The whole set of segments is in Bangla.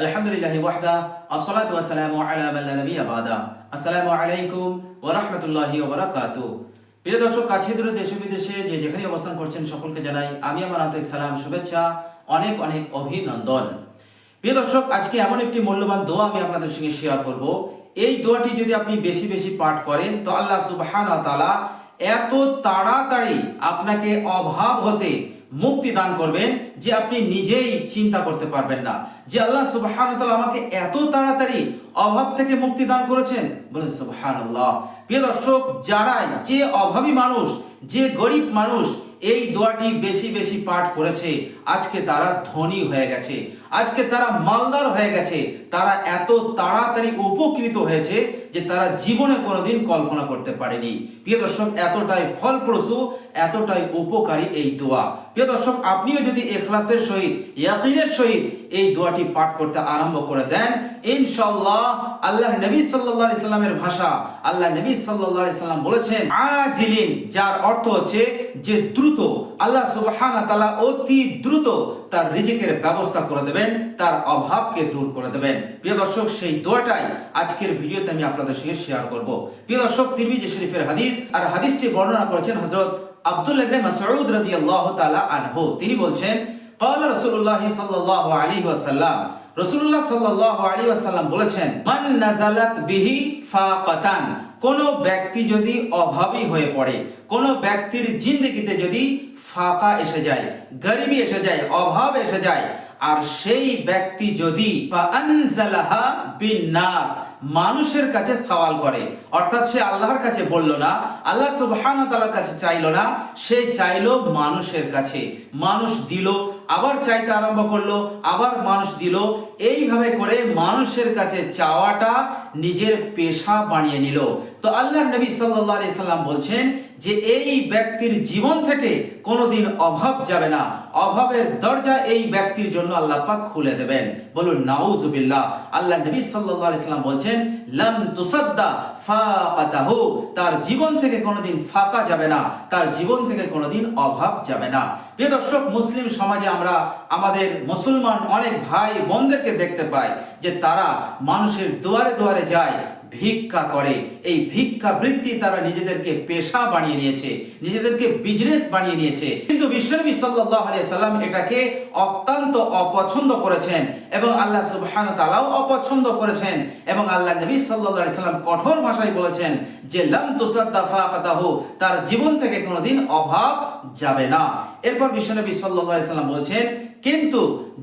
আলহামদুলিল্লাহ ওয়াহদা, আসসালাতু ওয়াসসালামু আলা মান লা নাবিয়্যা বাদা। আসসালামু আলাইকুম ওয়া রাহমাতুল্লাহি ওয়া প্রিয় দর্শক, কাছে দূরে দেশে বিদেশে যে যেখানে অবস্থান করছেন সকলকে জানাই আমি আমার আন্তরিক সালাম, শুভেচ্ছা, অনেক অনেক অভিনন্দন। প্রিয় দর্শক, আজকে এমন একটি মূল্যবান দোয়া আমি আপনাদের সঙ্গে শেয়ার করব। এই দোয়াটি যদি আপনি বেশি বেশি পাঠ করেন, তো আল্লাহ সুবহানাহু এত তাড়াতাড়ি আপনাকে অভাব হতে মুক্তি দান করবেন যে আপনি নিজেই চিন্তা করতে পারবেন না। যে আল্লাহ তাআলা আমাকে এত তাড়াতাড়ি অভাব থেকে মুক্তি দান করেছেন, বলেন সুবহানাল্লাহ। প্রিয় দর্শক যারা যে অভাবী মানুষ, যে গরিব মানুষ, এই দোয়াটি বেশি বেশি পাঠ করেছে। আজকে তারা ধনী হয়ে গেছে। আজকে তারা মালদার হয়ে গেছে। তারা এত তাড়াতাড়ি উপকৃত হয়েছে যে তারা জীবনে কোনোদিন কল্পনা করতে পারেনি। প্রিয় দর্শক, এতটাই ফলপ্রসূ, এতটাই উপকারী এই দোয়া। প্রিয় দর্শক, আপনিও যদি এখলাসের সহিত, ইয়াকিনের সহিত এই দোয়াটি পাঠ করতে আরম্ভ করে দেন। ইনশাআল্লাহ আল্লাহ নবী সাল্লাল্লাহু আলাইহি সাল্লামের ভাষা আল্লাহ নবী সাল্লাল্লাহু আলাইহি সাল্লাম বলেছেন, আজিলিন যার অর্থ হচ্ছে যে দ্রুত। আল্লাহ সুবহানাহু তাআলা অতি দ্রুত তার রিজিকের ব্যবস্থা করে দেবেন, তার অভাবকে দূর করে দেবেন। প্রিয় দর্শক, সেই দোয়াটাই আজকের ভিডিওতে আমি আপনাদের সঙ্গে শেয়ার করব। প্রিয় দর্শক, তিরমিজি শরীফের হাদিস, আর হাদিসটি বর্ণনা করেছেন হযরত আব্দুল্লাহ ইবনে মাসউদ রাদিয়াল্লাহু তাআলা আনহু। তিনি বলছেন قال رسول الله صلى الله عليه وسلم রাসূলুল্লাহ সাল্লাল্লাহু আলাইহি ওয়াসাল্লাম বলেছেন মান নাজালাত বিহি ফাকাতান কোন ব্যক্তি যদি অভাবী হয়ে পড়ে কোন ব্যক্তির জিন্দগিতে যদি ফাঁকা এসে যায় গরিবি এসে যায় অভাব এসে যায় আর সেই ব্যক্তি যদি ফাআনজালাহা বিন্নাস মানুষের কাছে সওয়াল করে। অর্থাৎ সে আল্লাহর কাছে বলল না, আল্লাহ সুবহান তালার কাছে চাইল না, সে চাইল মানুষের কাছে। মানুষ দিল, আবার চাইতে আরম্ভ করল, আবার মানুষ দিল। এইভাবে করে মানুষের কাছে চাওয়াটা নিজের পেশা বানিয়ে নিল। তো আল্লাহ নবী আলাইহি সাল্লাম বলছেন যে এই ব্যক্তির জীবন থেকে কোনোদিন অভাব যাবে না। অভাবের দরজা এই ব্যক্তির জন্য আল্লাহ পাক খুলে দেবেন। বলুন নাউজুবিল্লাহ আল্লাহ নবী আলাইহি সাল্লাম বলছেন, লাম তুসাদ্দা ফাকাতাহু। তার জীবন থেকে কোনোদিন ফাঁকা যাবে না। তার জীবন থেকে কোনোদিন অভাব যাবে না। প্রিয় দর্শক, মুসলিম সমাজে আমরা আমাদের মুসলমান অনেক ভাই বোনদেরকে দেখতে পাই যে তারা মানুষের দুয়ারে দুয়ারে যায় ভিক্ষা করে। এই ভিক্ষা বৃত্তি তারা নিজেদেরকে পেশা বানিয়ে নিয়েছে, নিজেদেরকে বিজনেস বানিয়ে নিয়েছে। কিন্তু বিশ্বনবী আলাইহি সাল্লাম এটাকে অত্যন্ত অপছন্দ করেছেন এবং আল্লাহ সুবহানাহু ওয়া তাআলাও অপছন্দ করেছেন এবং আল্লাহ নবী আলাইহি সাল্লাম কঠোর ভাষায় বলেছেন যে, লাম তুসাদ্দা ফাকাতাহু তার জীবন থেকে কোনোদিন অভাব যাবে না। এরপর বিশ্বনবী আলাইহি সাল্লাম বলছেন, কিন্তু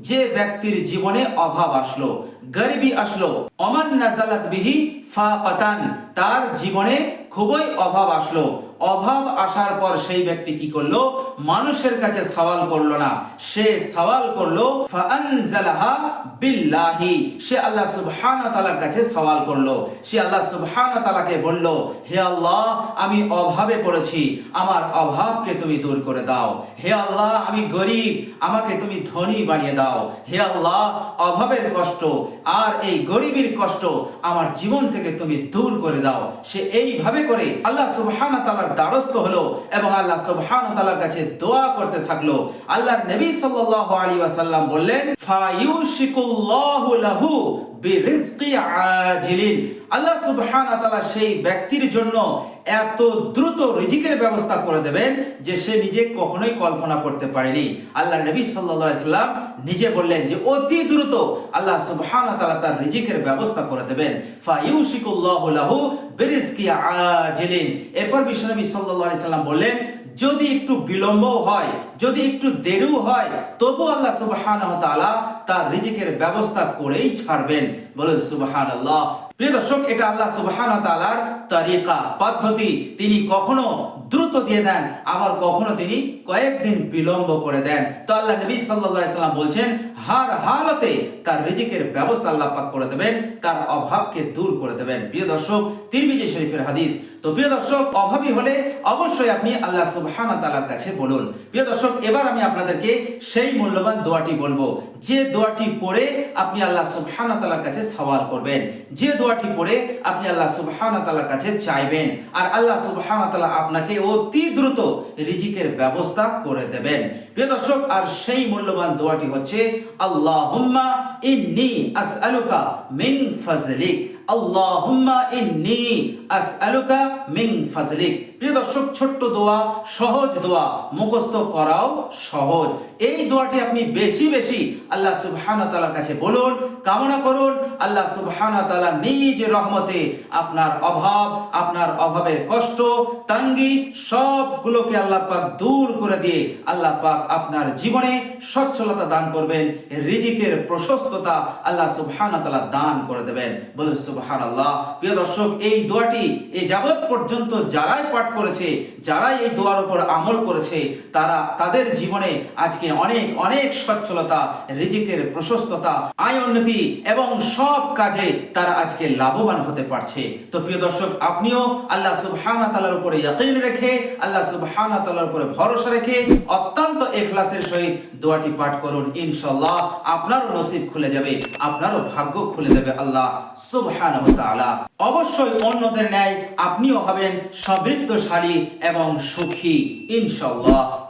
যে ব্যক্তির জীবনে অভাব আসলো গরিবি আসলো। অমান নাজালাত বিহি ফাকাতান, তার জীবনে খুবই অভাব আসলো। অভাব আসার পর সেই ব্যক্তি কি করল? মানুষের কাছে সওয়াল করল না। সে সওয়াল করল, ফাআনজালাহা বিল্লাহি। সে আল্লাহ সুবহানাহু তাআলার কাছে সওয়াল করল। সে আল্লাহ সুবহানাহু তাআলাকে বলল, হে আল্লাহ, আমি অভাবে পড়েছি। আমার অভাবকে তুমি দূর করে দাও। হে আল্লাহ, আমি গরিব। আমাকে তুমি ধনী বানিয়ে দাও। হে আল্লাহ, অভাবের কষ্ট। আর এই গরিবের কষ্ট আমার জীবন থেকে তুমি দূর করে দাও। সে এইভাবে করে আল্লাহ সুবহান তালার দ্বারস্থ হলো এবং আল্লাহ সুবহান তালার কাছে দোয়া করতে থাকল। আল্লাহ নবী সাল্লাহ আলী ওয়াসাল্লাম বললেন, ফায়ুশিকুল্লাহু লাহু বিরিজকি আজিলিন। আল্লাহ সুবহানাহু ওয়া সেই ব্যক্তির জন্য এত দ্রুত রিজিকের ব্যবস্থা করে দেবেন যে সে নিজে কখনোই কল্পনা করতে পারেনি। আল্লাহ নবী সাল্লাম নিজে বললেন যে অতি দ্রুত আল্লাহ সুবহানাহু ওয়া তার রিজিকের ব্যবস্থা করে দেবেন। ফায়ুশিকুল্লাহু লাহু বিরিজকি এরপর বিশ্বনবী সাল্লাম বললেন, যদি একটু বিলম্বও হয়, যদি একটু দেরিও হয় তবু আল্লাহ তাআলা তার রিজিকের ব্যবস্থা করেই ছাড়বেন। বলেন সুবহানাল্লাহ। প্রিয় দর্শক, এটা আল্লাহ সুবহানাহু তাআলার তরিকা, পদ্ধতি। তিনি কখনো দ্রুত দিয়ে দেন, আবার কখনো তিনি কয়েকদিন বিলম্ব করে দেন। তো আল্লাহ নবী সাল্লাল্লাহু সাল্লাম বলছেন, হার হালতে তার রিজিকের ব্যবস্থা আল্লাহ পাক করে দেবেন, তার অভাবকে দূর করে দেবেন। প্রিয় দর্শক, তিরমিজি শরীফের হাদিস। তো প্রিয় দর্শক, অভাবী হলে অবশ্যই আপনি আল্লাহ সুবহানাহু তাআলার কাছে বলুন। প্রিয় দর্শক, এবার আমি আপনাদেরকে সেই মূল্যবান দোয়াটি বলব। যে দোয়াটি পড়ে আপনি আল্লাহ সুবহানাহু তাআলার কাছে সওয়াল করবেন, যে দোয়াটি পড়ে আপনি আল্লাহ সুবহান কাছে চাইবেন। আর আল্লাহ সুবহান আপনাকে অতি দ্রুত রিজিকের ব্যবস্থা করে দেবেন। প্রিয় দর্শক, আর সেই মূল্যবান দোয়াটি হচ্ছে, আল্লাহুম্মা ইন্নি আসআলুকা মিন ফাজলিক। আল্লাহুম্মা ইন্নি আসআলুকা মিন ফাজলিক। প্রিয় দর্শক, ছোট্ট দোয়া, সহজ দোয়া মুখস্থ করাও সহজ। এই দোয়াটি আপনি বেশি বেশি আল্লাহ তাআলার কাছে বলুন, কামনা করুন, আল্লাহ সুবহানাহু তাআলা নিজ রহমতে আপনার অভাব, আপনার অভাবের কষ্ট, তাঙ্গি সবগুলোকে আল্লাহ পাক দূর করে দিয়ে আল্লাহ পাক আপনার জীবনে সচ্ছলতা দান করবেন, রিজিকের প্রশস্ততা আল্লাহ সুবহানাহু তাআলা দান করে দেবেন। বলুন সুবহানাল্লাহ। প্রিয় দর্শক, এই দোয়াটি এই যাবত পর্যন্ত যারাই পাঠ করেছে, যারাই এই দোয়ার উপর আমল করেছে, তারা তাদের জীবনে আজকে অনেক অনেক সচ্ছলতা, রিজিকের প্রশস্ততা, আয় উন্নতি এবং সব কাজে তারা আজকে লাভবান হতে পারছে। তো প্রিয় দর্শক, আপনিও আল্লাহ সুবহানাহু তাআলার উপরে ইয়াকিন রেখে, আল্লাহ সুবহানাহু তাআলার উপরে ভরসা রেখে অত্যন্ত ইখলাসের সহিত দোয়াটি পাঠ করুন, ইনশাআল্লাহ আপনারও নসিব খুলে যাবে, আপনারও ভাগ্য খুলে দেবে আল্লাহ সুবহানাহু তাআলা। অবশ্যই অন্যদের ন্যায় আপনিও হবেন সমৃদ্ধশালী এবং সুখী ইনশাআল্লাহ।